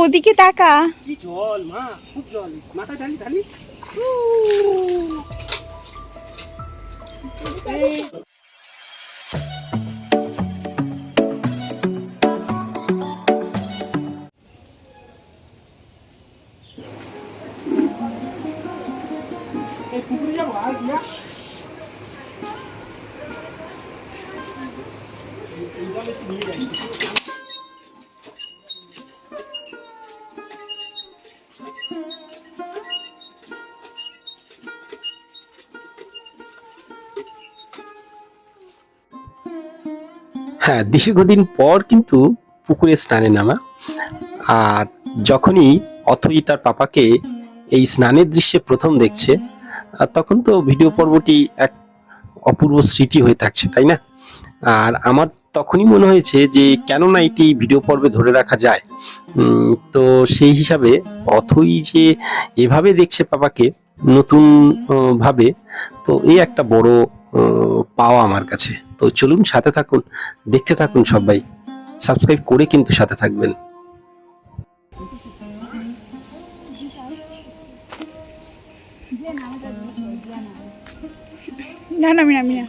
ওদিকে তাকা। কি জল মা খুব জল। মাথায় ঢালি ঢালি। এই, এই হ্যাঁ দীর্ঘদিন পর কিন্তু পুকুরে স্নানে নামা। আর যখনই অথই তার পাপাকে এই স্নানের দৃশ্যে প্রথম দেখছে তখন তো ভিডিও পর্বটি এক অপূর্ব স্মৃতি হয়ে থাকছে, তাই না? আর আমার তখনই মনে হয়েছে যে কেন না এটি ভিডিও পর্বে ধরে রাখা যায় তো সেই হিসাবে অথই যে এভাবে দেখছে পাপাকে নতুন ভাবে, তো এই একটা বড় পাওয়া আমার কাছে। তো চলুন সাথে থাকুন, দেখতে থাকুন সবাই। সাবস্ক্রাইব করে কিন্তু সাথে থাকবেন। না না, আমি নামি না।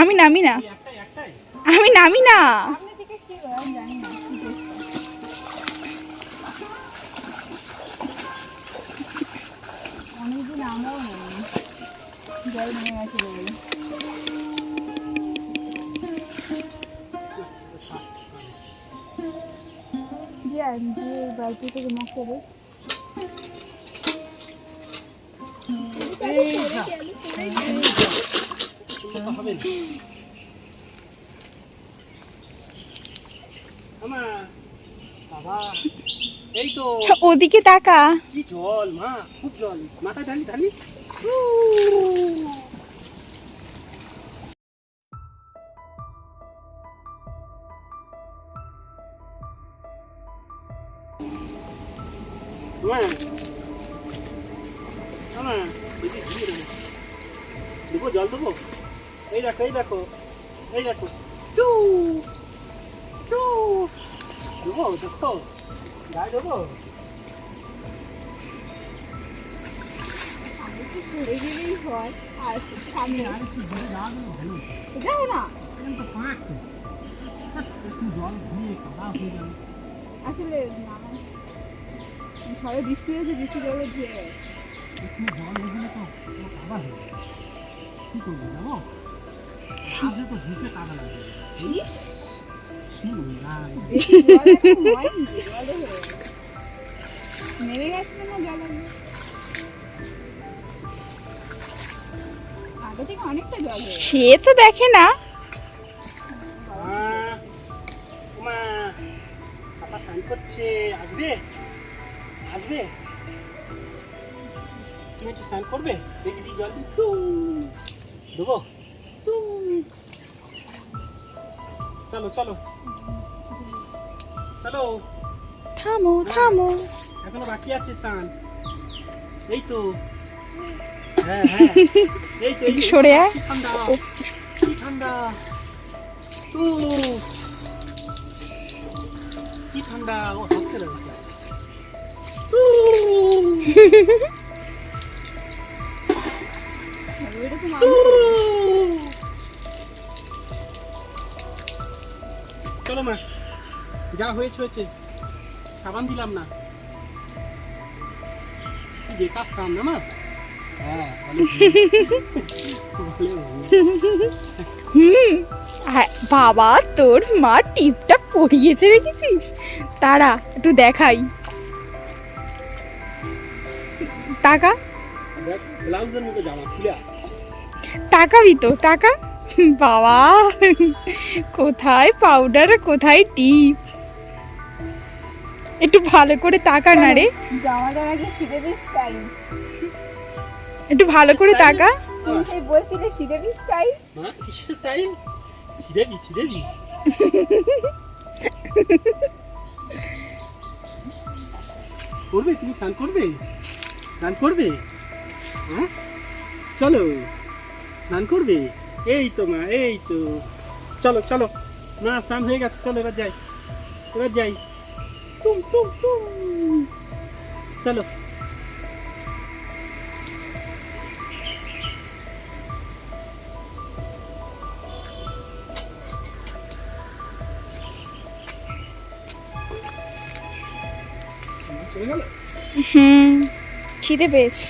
আমি নামি না। আমি নামি না। জল নেমে গেছে বলে তো ওদিকে তাকা জল মা খুব জল মাথায় ঢালি ঢালি দেবো জল দেবো এই দেখো এই দেখো এই দেখো টু টু দেবো দেখো গায়ে দেবো হয় আর সামনে না আসলে না সবে বৃষ্টি হয়েছে বৃষ্টি জলে ধুয়ে। নেমে গেছিল না জল সে তো দেখে না। মা পাপা স্নান করছে। আসবে? আসবে? তুমি একটু স্নান করবে? দেখি দিই জল দিই। দেবো চলো চলো। চলো। থামো থামো। এখনও বাকি আছে স্নান। এই তো। হ্যাঁ হ্যাঁ। সরে আয়। ঠান্ডা কি ঠান্ডা। উফ। কি ঠান্ডা ও হাসছে না চলো মা যা হয়েছে হয়েছে। সাবান দিলাম না। কি বেকার স্নান না মা। হুম বাবা, তোর মা টিপটা পরিয়েছে দেখেছিস? তারা, একটু দেখাই। টাকা? তাকাবি তো, টাকা? বাবা, কোথায় পাউডার কোথায় টিপ? একটু ভালো করে তাকা না রে। জামা জামা কি সিদেবি স্টাইল একটু ভালো করে তাকা। তুমি সেই বলছিলে সিদেবি স্টাইল? হ্যাঁ কিসের স্টাইল? ছিড়েবি ছিড়েবি করবে তুমি স্নান করবে? স্নান করবে? হ্যাঁ? চলো স্নান করবে? এই তো মা এই তো। চলো চলো। মা স্নান হয়ে গেছে চলো এবার যাই। এবার যাই। টুম টুম টুম। চলো। হুম খিদে পেয়েছে।